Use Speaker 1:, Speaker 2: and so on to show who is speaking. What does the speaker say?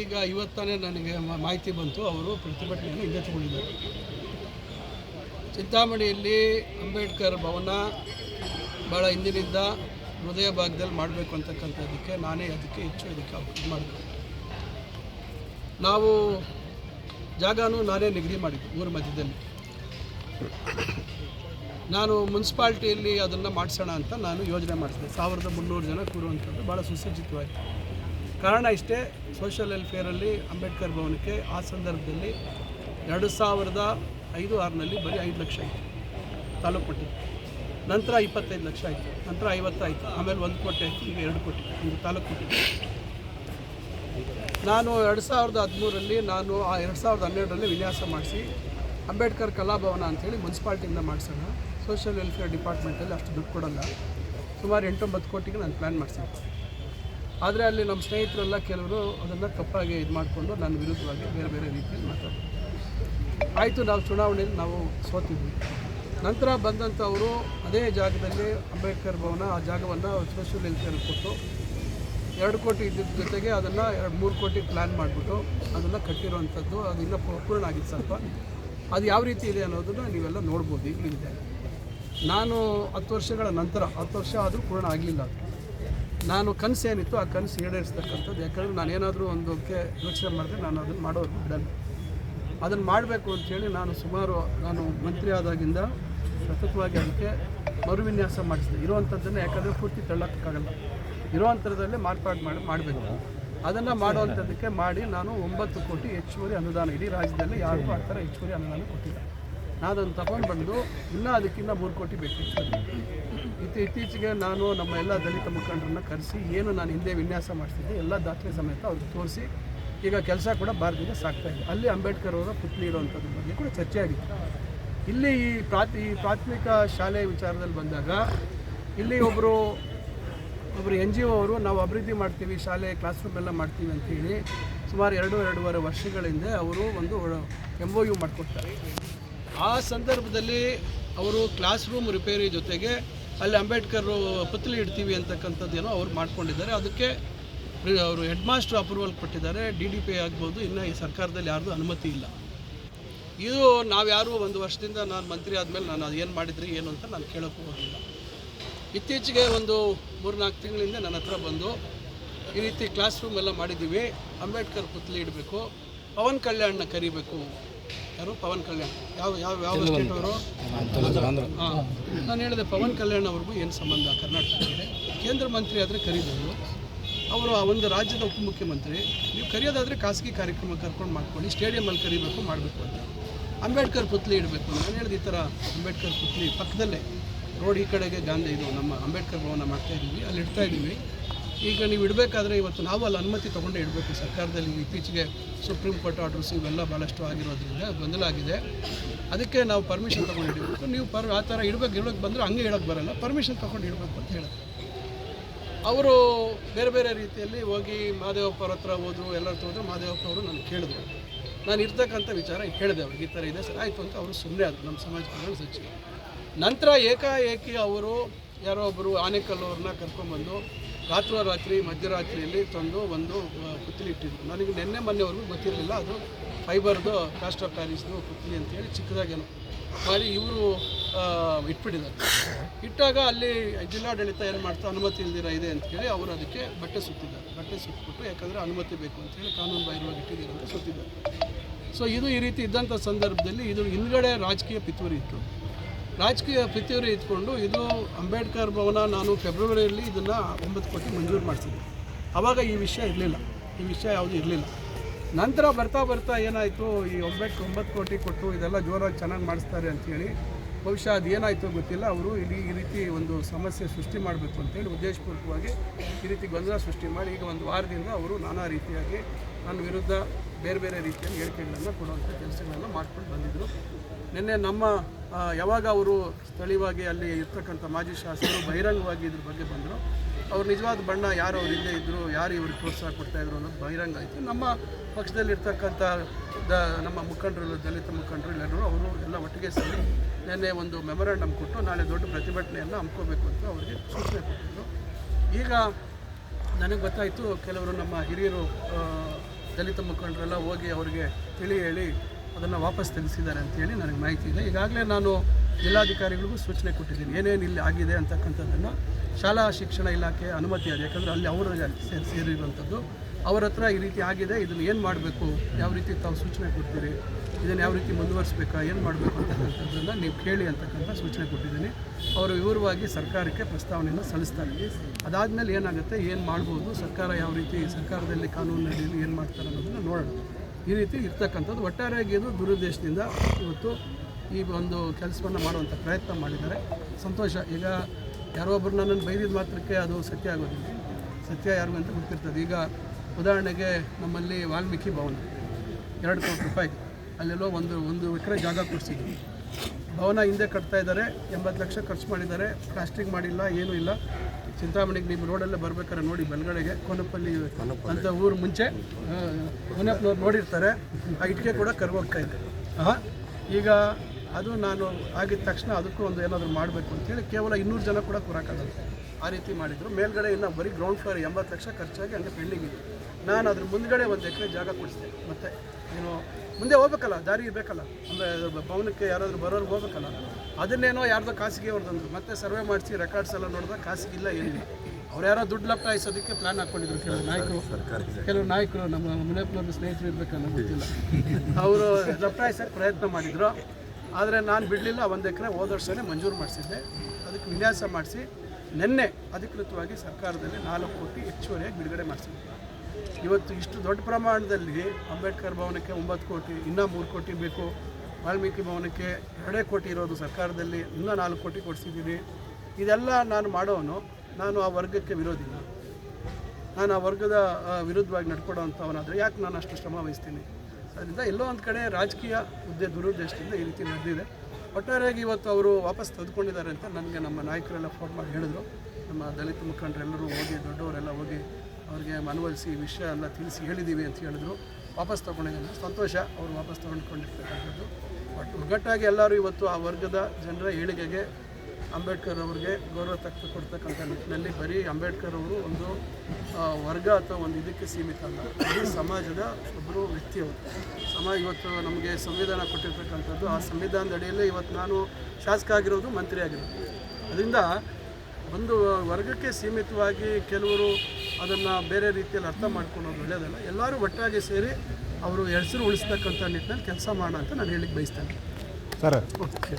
Speaker 1: ಈಗ ಇವತ್ತಾನೇ ನನಗೆ ಮಾಹಿತಿ ಬಂತು, ಅವರು ಪ್ರತಿಭಟನೆಯನ್ನು ಹಿಂದೆ ತಗೊಂಡಿದ್ದಾರೆ ಚಿಂತಾಮಣಿಯಲ್ಲಿ ಅಂಬೇಡ್ಕರ್ ಭವನ ಭಾಳ ಹಿಂದಿನಿಂದ ಹೃದಯ ಭಾಗದಲ್ಲಿ ಮಾಡಬೇಕು ಅಂತಕ್ಕಂಥದ್ದಕ್ಕೆ ನಾನೇ ಅದಕ್ಕೆ ಹೆಚ್ಚು ಇದಕ್ಕೆ ಮಾಡಿದೆ. ನಾವು ಜಾಗನೂ ನಾನೇ ನಿಗದಿ ಮಾಡಿದ್ದೆ ಊರ ಮಧ್ಯದಲ್ಲಿ. ನಾನು ಮುನ್ಸಿಪಾಲ್ಟಿಯಲ್ಲಿ ಅದನ್ನು ಮಾಡಿಸೋಣ ಅಂತ ನಾನು ಯೋಜನೆ ಮಾಡಿಸಿದೆ. ಸಾವಿರದ ಮುನ್ನೂರು ಜನ ಕೂರುವಂಥದ್ದು ಭಾಳ ಸುಸಜ್ಜಿತವಾಯಿತು ಕಾರಣ ಇಷ್ಟೇ ಸೋಷಿಯಲ್ ವೆಲ್ಫೇರಲ್ಲಿ ಅಂಬೇಡ್ಕರ್ ಭವನಕ್ಕೆ ಆ ಸಂದರ್ಭದಲ್ಲಿ ಎರಡು ಸಾವಿರದ ಐದು ಆರಿನಲ್ಲಿ ಬರೀ ಐದು ಲಕ್ಷ ಆಯಿತು ತಾಲೂಕು ಮಟ್ಟಿಗೆ ನಂತರ ಇಪ್ಪತ್ತೈದು ಲಕ್ಷ ಆಯಿತು, ನಂತರ ಐವತ್ತಾಯಿತು ಆಮೇಲೆ ಒಂದು ಕೋಟಿ ಆಯಿತು, ಈಗ ಎರಡು ಕೋಟಿ ಇದು ತಾಲೂಕು ಮಟ್ಟಿಗೆ ನಾನು ಎರಡು ಸಾವಿರದ ಹದಿಮೂರಲ್ಲಿ ನಾನು ಆ ಎರಡು ಸಾವಿರದ ಹನ್ನೆರಡರಲ್ಲಿ ವಿನ್ಯಾಸ ಮಾಡಿಸಿ, ಅಂಬೇಡ್ಕರ್ ಕಲಾಭವನ ಅಂಥೇಳಿ ಮುನ್ಸಿಪಾಲ್ಟಿಯಿಂದ ಮಾಡಿಸೋಣ. ಸೋಷಿಯಲ್ ವೆಲ್ಫೇರ್ ಡಿಪಾರ್ಟ್ಮೆಂಟಲ್ಲಿ ಅಷ್ಟು ದುಡ್ಡು ಕೊಡೋಲ್ಲ. ಸುಮಾರು ಎಂಟೊಂಬತ್ತು ಕೋಟಿಗೆ ನಾನು ಪ್ಲ್ಯಾನ್ ಮಾಡಿಸಿದ್ದೆ. ಆದರೆ ಅಲ್ಲಿ ನಮ್ಮ ಸ್ನೇಹಿತರೆಲ್ಲ ಕೆಲವರು ಅದನ್ನು ತಪ್ಪಾಗಿ ಇದು ಮಾಡಿಕೊಂಡು ನನ್ನ ವಿರುದ್ಧವಾಗಿ ಬೇರೆ ಬೇರೆ ರೀತಿಯಲ್ಲಿ ಮಾತಾಡ್ತಾರೆ. ಆಯಿತು, ನಾವು ಚುನಾವಣೆಯಲ್ಲಿ ನಾವು ಸೋತಿದ್ವಿ. ನಂತರ ಬಂದಂಥವರು ಅದೇ ಜಾಗದಲ್ಲಿ ಅಂಬೇಡ್ಕರ್ ಭವನ, ಆ ಜಾಗವನ್ನು ಸ್ಪೆಷಲ್ ವೆಲ್ಫೇರ್ ಕೊಟ್ಟು ಎರಡು ಕೋಟಿ ಇದ್ದಿದ್ದ ಜೊತೆಗೆ ಅದನ್ನು ಎರಡು ಮೂರು ಕೋಟಿ ಪ್ಲ್ಯಾನ್ ಮಾಡಿಬಿಟ್ಟು ಅದನ್ನು ಕಟ್ಟಿರುವಂಥದ್ದು ಅದು ಇನ್ನೂ ಪೂರ್ಣ ಆಗಿತ್ತು ಸ್ವಲ್ಪ. ಅದು ಯಾವ ರೀತಿ ಇದೆ ಅನ್ನೋದನ್ನು ನೀವೆಲ್ಲ ನೋಡ್ಬೋದು ಇದೆ ನಾನು ಹತ್ತು ವರ್ಷಗಳ ನಂತರ, ಹತ್ತು ವರ್ಷ ಆದರೂ ಪೂರ್ಣ ಆಗಲಿಲ್ಲ. ನಾನು ಕನಸು ಏನಿತ್ತು ಆ ಕನಸು ಈಡೇರಿಸ್ತಕ್ಕಂಥದ್ದು. ಯಾಕಂದರೆ ನಾನು ಏನಾದರೂ ಒಂದಕ್ಕೆ ಯೋಚನೆ ಮಾಡಿದ್ರೆ ನಾನು ಅದನ್ನು ಮಾಡೋದು ಬಿಡಲ್ಲ. ಅದನ್ನು ಮಾಡಬೇಕು ಅಂಥೇಳಿ ನಾನು ಸುಮಾರು ನಾನು ಮಂತ್ರಿ ಆದಾಗಿಂದ ಸತತವಾಗಿ ಅದಕ್ಕೆ ಮರುವಿನ್ಯಾಸ ಮಾಡಿಸಿದೆ. ಇರುವಂಥದ್ದನ್ನು ಯಾಕಂದರೆ ಪೂರ್ತಿ ತಳ್ಳೋಕ್ಕಾಗಲ್ಲ ಇರುವಂಥದ್ರಲ್ಲೇ ಮಾರ್ಪಾಡು ಮಾಡಿ ಮಾಡಬೇಕು. ಅದನ್ನು ಮಾಡುವಂಥದ್ದಕ್ಕೆ ಮಾಡಿ ನಾನು ಒಂಬತ್ತು ಕೋಟಿ ಹೆಚ್ಚುವರಿ ಅನುದಾನ. ಇಡೀ ರಾಜ್ಯದಲ್ಲಿ ಯಾರಿಗೂ ಆ ಥರ ಹೆಚ್ಚುವರಿ ಅನುದಾನ ಕೊಟ್ಟಿಲ್ಲ. ನಾನು ಅದನ್ನು ತಗೊಂಡು ಬಂದು ಇನ್ನೂ ಅದಕ್ಕಿಂತ ಮೂರು ಕೋಟಿ ಬೇಕಿತ್ತು ಇತ್ತು, ಇತ್ತೀಚೆಗೆ ನಾನು ನಮ್ಮ ಎಲ್ಲ ದಲಿತ ಮುಖಂಡರನ್ನ ಕರೆಸಿ ಏನು ನಾನು ಹಿಂದೆ ವಿನ್ಯಾಸ ಮಾಡಿಸಿದ್ದೆ, ಎಲ್ಲ ದಾಖಲೆ ಸಮೇತ ಅವ್ರಿಗೆ ತೋರಿಸಿ ಈಗ ಕೆಲಸ ಕೂಡ ಭಾರತದಿಂದ ಸಾಕ್ತಾ ಇದೆ. ಅಲ್ಲಿ ಅಂಬೇಡ್ಕರ್ ಅವರ ಪುತ್ಲಿ ಇಡುವಂಥದ್ರ ಬಗ್ಗೆ ಕೂಡ ಚರ್ಚೆ ಆಗಿತ್ತು. ಇಲ್ಲಿ ಈ ಪ್ರಾತ್, ಈ ಪ್ರಾಥಮಿಕ ಶಾಲೆ ವಿಚಾರದಲ್ಲಿ ಬಂದಾಗ ಇಲ್ಲಿ ಒಬ್ಬರು ಒಬ್ಬರು ಎನ್ ಜಿ ಒ ಅವರು ನಾವು ಅಭಿವೃದ್ಧಿ ಮಾಡ್ತೀವಿ, ಶಾಲೆ ಕ್ಲಾಸ್ ರೂಮ್ ಎಲ್ಲ ಮಾಡ್ತೀವಿ ಅಂತೇಳಿ ಸುಮಾರು ಎರಡು, ಎರಡೂವರೆ ವರ್ಷಗಳ ಹಿಂದೆ ಅವರು ಒಂದು ಎಂ ಒ ಯು ಮಾಡಿಕೊಡ್ತಾರೆ. ಆ ಸಂದರ್ಭದಲ್ಲಿ ಅವರು ಕ್ಲಾಸ್ ರೂಮ್ ರಿಪೇರಿ ಜೊತೆಗೆ ಅಲ್ಲಿ ಅಂಬೇಡ್ಕರ್ ಪುತ್ಲಿ ಇಡ್ತೀವಿ ಅಂತಕ್ಕಂಥದ್ದೇನೋ ಅವ್ರು ಮಾಡ್ಕೊಂಡಿದ್ದಾರೆ. ಅದಕ್ಕೆ ಅವರು ಹೆಡ್ ಮಾಸ್ಟರ್ ಅಪ್ರೂವಲ್ ಕೊಟ್ಟಿದ್ದಾರೆ. ಡಿ ಡಿ ಪಿ ಆಗ್ಬೋದು. ಇನ್ನು ಈ ಸರ್ಕಾರದಲ್ಲಿ ಯಾರ್ದು ಅನುಮತಿ ಇಲ್ಲ. ಇದು ನಾವ್ಯಾರು ಒಂದು ವರ್ಷದಿಂದ ನಾನು ಮಂತ್ರಿ ಆದಮೇಲೆ ನಾನು ಅದು ಏನು ಮಾಡಿದ್ರಿ, ಏನು ಅಂತ ನಾನು ಕೇಳೋಕ್ಕೂ ಹೋಗಿಲ್ಲ. ಇತ್ತೀಚೆಗೆ ಒಂದು ಮೂರ್ನಾಲ್ಕು ತಿಂಗಳಿಂದ ನನ್ನ ಹತ್ರ ಬಂದು ಈ ರೀತಿ ಕ್ಲಾಸ್ ರೂಮ್ ಎಲ್ಲ ಮಾಡಿದ್ದೀವಿ. ಅಂಬೇಡ್ಕರ್ ಪುತ್ಲಿ ಇಡಬೇಕು. ಪವನ್ ಕಲ್ಯಾಣನ ಕರಿಬೇಕು. ಯಾರು? ಪವನ್ ಕಲ್ಯಾಣ್. ಯಾವ ಯಾವ ಯಾವ ಸ್ಟೇಟ್ ಅವರು? ಹಾಂ. ನಾನು ಹೇಳಿದೆ ಪವನ್ ಕಲ್ಯಾಣ್ ಅವ್ರಿಗೂ ಏನು ಸಂಬಂಧ ಕರ್ನಾಟಕಕ್ಕೆ? ಕೇಂದ್ರ ಮಂತ್ರಿ ಆದರೆ ಕರೀಬೋದು. ಅವರು ಆ ಒಂದು ರಾಜ್ಯದ ಉಪಮುಖ್ಯಮಂತ್ರಿ. ನೀವು ಕರೆಯೋದಾದರೆ ಖಾಸಗಿ ಕಾರ್ಯಕ್ರಮ ಕರ್ಕೊಂಡು ಮಾಡ್ಕೊಳ್ಳಿ ಸ್ಟೇಡಿಯಮಲ್ಲಿ ಕರಿಬೇಕು ಮಾಡಬೇಕು ಅಂತ. ಅಂಬೇಡ್ಕರ್ ಪುತ್ಲಿ ಇಡಬೇಕು. ನಾನು ಹೇಳಿದೆ ಈ ಥರ ಅಂಬೇಡ್ಕರ್ ಪುತ್ಲಿ ಪಕ್ಕದಲ್ಲೇ. ರೋಡ್ ಈ ಕಡೆಗೆ ಗಾಂಧಿ ಇದು ನಮ್ಮ ಅಂಬೇಡ್ಕರ್ ಭವನ ಮಾಡ್ತಾ ಇದ್ದೀವಿ ಅಲ್ಲಿ ಇಡ್ತಾ ಇದ್ದೀವಿ ಈಗ ನೀವು ಇಡಬೇಕಾದ್ರೆ ಇವತ್ತು ನಾವು ಅಲ್ಲಿ ಅನುಮತಿ ತೊಗೊಂಡೇ ಇಡಬೇಕು. ಸರ್ಕಾರದಲ್ಲಿ ಇತ್ತೀಚೆಗೆ ಸುಪ್ರೀಂ ಕೋರ್ಟ್ ಆರ್ಡರ್ಸ್ ಇವೆಲ್ಲ ಭಾಳಷ್ಟು ಆಗಿರೋದ್ರಿಂದ ಗೊಂದಲ ಆಗಿದೆ ಅದಕ್ಕೆ ನಾವು ಪರ್ಮಿಷನ್ ತೊಗೊಂಡು ಇಡಬೇಕು. ನೀವು ಪರ್, ಆ ಥರ ಇಡಬೇಕು ಇಡೋಕ್ಕೆ ಬಂದರೆ ಹಂಗೆ ಹೇಳೋಕ್ಕೆ ಬರಲ್ಲ. ಪರ್ಮಿಷನ್ ತೊಗೊಂಡು ಇಡಬೇಕು ಅಂತ ಹೇಳಿದ್ರು ಅವರು ಬೇರೆ ಬೇರೆ ರೀತಿಯಲ್ಲಿ ಹೋಗಿ ಮಾದೇವಪ್ಪ ಅವ್ರ ಹತ್ರ ಹೋದರು, ಎಲ್ಲರ ಹೋದ್ರು, ಮಾದೇವಪ್ಪ ಅವರು ನಾನು ಕೇಳಿದ್ರು. ನಾನು ಇರ್ತಕ್ಕಂಥ ವಿಚಾರ ಹೇಳಿದೆ ಅವ್ರಿಗೆ. ಈ ಥರ ಇದೆ ಸರ್, ಆಯಿತು ಅಂತ ಅವರು ಸುಮ್ಮನೆ ಆದರು ನಮ್ಮ ಸಮಾಜ ಕಲ್ಯಾಣ ಸಚಿವ. ನಂತರ ಏಕಾಏಕಿ ಅವರು ಯಾರೋ ಒಬ್ಬರು ಆನೇಕಲ್ ಅವ್ರನ್ನ ಕರ್ಕೊಂಡ್ಬಂದು ರಾತ್ರೋರಾತ್ರಿ ಮಧ್ಯರಾತ್ರಿಯಲ್ಲಿ ತಂದು ಒಂದು ಇಟ್ಟಿದ್ರು. ನನಗೆ ನಿನ್ನೆ ಮೊನ್ನೆವರೆಗೂ ಗೊತ್ತಿರಲಿಲ್ಲ, ಅದು ಫೈಬರ್ದು ಕಾಸ್ಟ್ ಆಫ್ ಪ್ಯಾರಿಸ್ದು ಪುತ್ತಲಿ ಅಂತೇಳಿ ಚಿಕ್ಕದಾಗೇನು ಮಾಡಿ ಇವರು ಇಟ್ಬಿಟ್ಟಿದ್ದಾರೆ. ಇಟ್ಟಾಗ ಅಲ್ಲಿ ಜಿಲ್ಲಾಡಳಿತ ಏನು ಮಾಡ್ತಾ, ಅನುಮತಿ ಇಲ್ದಿರ ಇದೆ ಅಂತ ಹೇಳಿ ಅವರು ಅದಕ್ಕೆ ಬಟ್ಟೆ ಸುತ್ತಿದ್ದಾರೆ. ಬಟ್ಟೆ ಸುತ್ತಿಬಿಟ್ಟು ಯಾಕಂದರೆ ಅನುಮತಿ ಬೇಕು ಅಂತೇಳಿ ಕಾನೂನು ಬಾಹಿರವಾಗಿ ಇಟ್ಟಿದ್ದೀರ ಅಂತ ಸುತ್ತಿದ್ದಾರೆ. ಸೊ ಇದು ಈ ರೀತಿ ಇದ್ದಂಥ ಸಂದರ್ಭದಲ್ಲಿ ಇದು ಹಿಂದ್ಗಡೆ ರಾಜಕೀಯ ಪಿತೂರಿ ಇತ್ತು. ರಾಜಕೀಯ ಪಿತೂರಿ ಇಟ್ಕೊಂಡು ಇದು ಅಂಬೇಡ್ಕರ್ ಭವನ ನಾನು ಫೆಬ್ರವರಿಯಲ್ಲಿ ಇದನ್ನು ಒಂಬತ್ತು ಕೋಟಿ ಮಂಜೂರು ಮಾಡಿಸಿದ್ದೆ. ಆವಾಗ ಈ ವಿಷಯ ಇರಲಿಲ್ಲ. ಈ ವಿಷಯ ಯಾವುದೂ ಇರಲಿಲ್ಲ. ನಂತರ ಬರ್ತಾ ಬರ್ತಾ ಏನಾಯಿತು, ಈ ಒಂಬತ್ತು ಒಂಬತ್ತು ಕೋಟಿ ಕೊಟ್ಟು ಇದೆಲ್ಲ ಜೋರಾಗಿ ಚೆನ್ನಾಗಿ ಮಾಡಿಸ್ತಾರೆ ಅಂಥೇಳಿ ಬಹುಶಃ ಅದು ಏನಾಯಿತು ಗೊತ್ತಿಲ್ಲ. ಅವರು ಇಲ್ಲಿ ಈ ರೀತಿ ಒಂದು ಸಮಸ್ಯೆ ಸೃಷ್ಟಿ ಮಾಡಬೇಕು ಅಂತೇಳಿ ಉದ್ದೇಶಪೂರ್ವಕವಾಗಿ ಈ ರೀತಿ ಗೊಂದಲ ಸೃಷ್ಟಿ ಮಾಡಿ, ಈಗ ಒಂದು ವಾರದಿಂದ ಅವರು ನಾನಾ ರೀತಿಯಾಗಿ ನನ್ನ ವಿರುದ್ಧ ಬೇರೆ ಬೇರೆ ರೀತಿಯಲ್ಲಿ ಹೇಳಿಕೆಗಳನ್ನು ಕೊಡುವಂಥ ಕೆಲಸಗಳನ್ನು ಮಾಡ್ಕೊಂಡು ಬಂದಿದ್ದರು ನಿನ್ನೆ ನಮ್ಮ ಯಾವಾಗ ಅವರು ಸ್ಥಳೀಯವಾಗಿ ಅಲ್ಲಿ ಇರ್ತಕ್ಕಂಥ ಮಾಜಿ ಶಾಸಕರು ಬಹಿರಂಗವಾಗಿ ಇದ್ರ ಬಗ್ಗೆ ಬಂದರು. ಅವ್ರು ನಿಜವಾದ ಬಣ್ಣ ಯಾರು ಅವ್ರು ಹಿಂದೆ ಇದ್ದರು ಯಾರು ಇವ್ರಿಗೆ ಪ್ರೋತ್ಸಾಹ ಕೊಡ್ತಾ ಇದ್ರು ಅನ್ನೋದು ಬಹಿರಂಗ ಆಯಿತು. ನಮ್ಮ ಪಕ್ಷದಲ್ಲಿರ್ತಕ್ಕಂಥ ದ, ನಮ್ಮ ಮುಖಂಡರು, ದಲಿತ ಮುಖಂಡರು ಎಲ್ಲರೂ ಅವರು ಎಲ್ಲ ಒಟ್ಟಿಗೆ ಸೇರಿ ನಿನ್ನೆ ಒಂದು ಮೆಮೊರಾಂಡಮ್ ಕೊಟ್ಟು ನಾಳೆ ದೊಡ್ಡ ಪ್ರತಿಭಟನೆಯನ್ನು ಹಮ್ಕೋಬೇಕು ಅಂತ ಅವರಿಗೆ ಸೂಚನೆ ಕೊಟ್ಟಿದ್ರು. ಈಗ ನನಗೆ ಗೊತ್ತಾಯಿತು ಕೆಲವರು ನಮ್ಮ ಹಿರಿಯರು ದಲಿತ ಮುಖಂಡರೆಲ್ಲ ಹೋಗಿ ಅವರಿಗೆ ತಿಳಿ ಹೇಳಿ ಅದನ್ನು ವಾಪಸ್ ತೆಗೆಸಿದ್ದಾರೆ ಅಂತೇಳಿ ನನಗೆ ಮಾಹಿತಿ ಇದೆ. ಈಗಾಗಲೇ ನಾನು ಜಿಲ್ಲಾಧಿಕಾರಿಗಳಿಗೂ ಸೂಚನೆ ಕೊಟ್ಟಿದ್ದೀನಿ. ಏನೇನು ಇಲ್ಲಿ ಆಗಿದೆ ಅಂತಕ್ಕಂಥದ್ದನ್ನು ಶಾಲಾ ಶಿಕ್ಷಣ ಇಲಾಖೆ ಅನುಮತಿ ಇದೆ ಯಾಕಂದರೆ ಅಲ್ಲಿ ಅವರು ಸೇರಿ ಸೇರಿರುವಂಥದ್ದು. ಅವರ ಹತ್ರ ಈ ರೀತಿ ಆಗಿದೆ, ಇದನ್ನು ಏನು ಮಾಡಬೇಕು? ಯಾವ ರೀತಿ ತಾವು ಸೂಚನೆ ಕೊಡ್ತೀರಿ? ಇದನ್ನು ಯಾವ ರೀತಿ ಮುಂದುವರಿಸ್ಬೇಕಾ? ಏನು ಮಾಡಬೇಕು ಅಂತಕ್ಕಂಥದ್ದನ್ನು ನೀವು ಕೇಳಿ ಅಂತಕ್ಕಂಥ ಸೂಚನೆ ಕೊಟ್ಟಿದ್ದೀನಿ. ಅವರು ವಿವರವಾಗಿ ಸರ್ಕಾರಕ್ಕೆ ಪ್ರಸ್ತಾವನೆಯನ್ನು ಸಲ್ಲಿಸ್ತಾ ಇದ್ದೀವಿ ಅದಾದಮೇಲೆ ಏನಾಗುತ್ತೆ? ಏನು ಮಾಡ್ಬೋದು? ಸರ್ಕಾರ ಯಾವ ರೀತಿ ಸರ್ಕಾರದಲ್ಲಿ ಕಾನೂನಿನಲ್ಲಿ ಏನು ಮಾಡ್ತಾರೆ ಅನ್ನೋದನ್ನು ನೋಡೋಣ. ಈ ರೀತಿ ಇರ್ತಕ್ಕಂಥದ್ದು. ಒಟ್ಟಾರೆಯಾಗಿ ಇದು ದುರುದ್ದೇಶದಿಂದ ಇವತ್ತು ಈ ಒಂದು ಕೆಲಸವನ್ನು ಮಾಡುವಂಥ ಪ್ರಯತ್ನ ಮಾಡಿದ್ದಾರೆ. ಸಂತೋಷ. ಈಗ ಯಾರೋ ಒಬ್ಬರು ನನ್ನನ್ನು ಬೈದಿದ ಮಾತ್ರಕ್ಕೆ ಅದು ಸತ್ಯ ಆಗೋದಿಲ್ಲ. ಸತ್ಯ ಯಾರಿಗೂ ಅಂತ ಗೊತ್ತಿರ್ತದೆ. ಈಗ ಉದಾಹರಣೆಗೆ ನಮ್ಮಲ್ಲಿ ವಾಲ್ಮೀಕಿ ಭವನ. ಎರಡು ಕೋಟಿ ರೂಪಾಯಿ ಅಲ್ಲೆಲ್ಲೋ ಒಂದು ಒಂದು ಎಕರೆ ಜಾಗ ಕೊಡಿಸಿದ್ವಿ ಭವನ ಹಿಂದೆ ಕಟ್ತಾ ಇದ್ದಾರೆ. ಎಂಬತ್ತು ಲಕ್ಷ ಖರ್ಚು ಮಾಡಿದ್ದಾರೆ. ಪ್ಲಾಸ್ಟಿಕ್ ಮಾಡಿಲ್ಲ ಏನೂ ಇಲ್ಲ. ಚಿಂತಾಮಣಿಗೆ ನೀವು ರೋಡಲ್ಲೇ ಬರ್ಬೇಕಾದ್ರೆ ನೋಡಿ ಬೆಳಗಡೆಗೆ ಕೊನಪಲ್ಲಿ ಅಂತ ಊರು ಮುಂಚೆ ಕೊನಪ್ಪನವ್ರು ನೋಡಿರ್ತಾರೆ. ಆ ಇಟ್ಟಿಗೆ ಕೂಡ ಕರ್ಗೋಗ್ತಾ ಇದೆ. ಹಾಂ ಈಗ ಅದು ನಾನು ಆಗಿದ ತಕ್ಷಣ ಅದಕ್ಕೂ ಒಂದು ಏನಾದರೂ ಮಾಡಬೇಕು ಅಂತೇಳಿ ಕೇವಲ ಇನ್ನೂರು ಜನ ಕೂಡ ಕೊರಕಾಗಲ್ಲ ಆ ರೀತಿ ಮಾಡಿದರು. ಮೇಲ್ಗಡೆ ಇನ್ನು ಬರೀ ಗ್ರೌಂಡ್ ಫ್ಲೋರ್ ಎಂಬತ್ತು ಲಕ್ಷ ಖರ್ಚಾಗಿ ಹಂಗೆ ಪೆಂಡಿಂಗ್ ಇದೆ. ನಾನು ಅದ್ರ ಮುಂದ್ಗಡೆ ಒಂದು ಎಕರೆ ಜಾಗ ಕೊಡಿಸಿದೆ ಮತ್ತು ಏನು ಮುಂದೆ ಹೋಗ್ಬೇಕಲ್ಲ, ದಾರಿ ಇರಬೇಕಲ್ಲ. ಅಂದರೆ ಭವನಕ್ಕೆ ಯಾರಾದರೂ ಬರೋರು ಹೋಗ್ಬೇಕಲ್ಲ. ಅದನ್ನೇನೋ ಯಾರ್ದೋ ಖಾಸಗಿ ಅವ್ರದ್ದು ಮತ್ತೆ ಸರ್ವೆ ಮಾಡಿಸಿ ರೆಕಾರ್ಡ್ಸ್ ಎಲ್ಲ ನೋಡಿದಾಗ ಖಾಸಗಿಲ್ಲ ಏನಿಲ್ಲ. ಅವ್ರು ಯಾರೋ ದುಡ್ಡು ಲಪ್ಟಾಯಿಸೋದಕ್ಕೆ ಪ್ಲಾನ್ ಹಾಕ್ಕೊಂಡಿದ್ರು ಕೆಲವು ನಾಯಕರು. ಕೆಲವು ನಾಯಕರು ನಮ್ಮ ಮುನಿಯಪ್ಪನವ್ರ ಸ್ನೇಹಿತರು ಇರ್ಬೇಕನ್ನೋ ಗೊತ್ತಿಲ್ಲ. ಅವರು ಲಪ್ಟಾಯಿಸೋಕ್ಕೆ ಪ್ರಯತ್ನ ಮಾಡಿದರು. ಆದರೆ ನಾನು ಬಿಡಲಿಲ್ಲ, ಒಂದು ಎಕರೆ ಹೋದ ವರ್ಷವೇ ಮಂಜೂರು ಮಾಡಿಸಿದ್ದೆ. ಅದಕ್ಕೆ ವಿನ್ಯಾಸ ಮಾಡಿಸಿ, ನಿನ್ನೆ ಅಧಿಕೃತವಾಗಿ ಸರ್ಕಾರದಲ್ಲಿ ನಾಲ್ಕು ಕೋಟಿ ಹೆಚ್ಚುವರಿಯಾಗಿ ಬಿಡುಗಡೆ ಮಾಡಿಸಿದ್ದೆ. ಇವತ್ತು ಇಷ್ಟು ದೊಡ್ಡ ಪ್ರಮಾಣದಲ್ಲಿ ಅಂಬೇಡ್ಕರ್ ಭವನಕ್ಕೆ ಒಂಬತ್ತು ಕೋಟಿ, ಇನ್ನೂ ಮೂರು ಕೋಟಿ ಬೇಕು. ವಾಲ್ಮೀಕಿ ಭವನಕ್ಕೆ ಎರಡೇ ಕೋಟಿ ಇರೋದು ಸರ್ಕಾರದಲ್ಲಿ, ಇನ್ನೂ ನಾಲ್ಕು ಕೋಟಿ ಕೊಡಿಸಿದ್ದೀನಿ. ಇದೆಲ್ಲ ನಾನು ಮಾಡೋನು, ನಾನು ಆ ವರ್ಗಕ್ಕೆ ವಿರೋಧಿನ. ನಾನು ಆ ವರ್ಗದ ವಿರುದ್ಧವಾಗಿ ನಡ್ಕೊಡೋವಂಥವನಾದರೆ ಯಾಕೆ ನಾನು ಅಷ್ಟು ಶ್ರಮ ವಹಿಸ್ತೀನಿ? ಅದರಿಂದ ಎಲ್ಲೋ ಒಂದು ಕಡೆ ರಾಜಕೀಯ ಹುದ್ದೆ ದುರುದ್ದೇಶದಿಂದ ಈ ರೀತಿ ನಡೆದಿದೆ. ಒಟ್ಟಾರೆಯಾಗಿ ಇವತ್ತು ಅವರು ವಾಪಸ್ ತೆಗೆದುಕೊಂಡಿದ್ದಾರೆ ಅಂತ ನನಗೆ ನಮ್ಮ ನಾಯಕರೆಲ್ಲ ಫೋನ್ ಮಾಡಿ ಹೇಳಿದ್ರು. ನಮ್ಮ ದಲಿತ ಮುಖಂಡರೆಲ್ಲರೂ ಹೋಗಿ, ದೊಡ್ಡವರೆಲ್ಲ ಹೋಗಿ ಅವ್ರಿಗೆ ಮನವೊಲಿಸಿ ವಿಷಯ ಎಲ್ಲ ತಿಳಿಸಿ ಹೇಳಿದ್ದೀವಿ ಅಂತ ಹೇಳಿದ್ರು. ವಾಪಸ್ ತೊಗೊಂಡಿದ್ದಾರೆ ಸಂತೋಷ, ಅವರು ವಾಪಸ್ ತೊಗೊಂಡ್ಕೊಂಡಿರ್ತಕ್ಕಂಥದ್ದು. ಬಟ್ ಒಗ್ಗಟ್ಟಾಗಿ ಎಲ್ಲರೂ ಇವತ್ತು ಆ ವರ್ಗದ ಜನರ ಏಳಿಗೆಗೆ ಅಂಬೇಡ್ಕರ್ ಅವರಿಗೆ ಗೌರವ ತಕ್ಕ ಕೊಡ್ತಕ್ಕಂಥ ನಿಟ್ಟಿನಲ್ಲಿ ಬರೀ ಅಂಬೇಡ್ಕರ್ ಅವರು ಒಂದು ವರ್ಗ ಅಥವಾ ಒಂದು ಇದಕ್ಕೆ ಸೀಮಿತ ಅಲ್ಲ. ಸಮಾಜದ ಒಬ್ಬರು ವ್ಯಕ್ತಿಯವರು ಸಮಾಜ ಇವತ್ತು ನಮಗೆ ಸಂವಿಧಾನ ಕೊಟ್ಟಿರ್ತಕ್ಕಂಥದ್ದು, ಆ ಸಂವಿಧಾನದ ಅಡಿಯಲ್ಲಿ ಇವತ್ತು ನಾನು ಶಾಸಕ ಆಗಿರೋದು ಮಂತ್ರಿ ಆಗಿರೋದು. ಅದರಿಂದ ಒಂದು ವರ್ಗಕ್ಕೆ ಸೀಮಿತವಾಗಿ ಕೆಲವರು ಅದನ್ನು ಬೇರೆ ರೀತಿಯಲ್ಲಿ ಅರ್ಥ ಮಾಡ್ಕೊಳ್ಳೋದು ಒಳ್ಳೆಯದಲ್ಲ. ಎಲ್ಲರೂ ಒಟ್ಟಾಗಿ ಸೇರಿ ಅವರು ಹೆಸರು ಉಳಿಸ್ತಕ್ಕಂಥ ನಿಟ್ಟಿನಲ್ಲಿ ಕೆಲಸ ಮಾಡೋಣ ಅಂತ ನಾನು ಹೇಳಿಕ್ಕೆ ಬಯಸ್ತೇನೆ.
Speaker 2: Sir
Speaker 1: okay.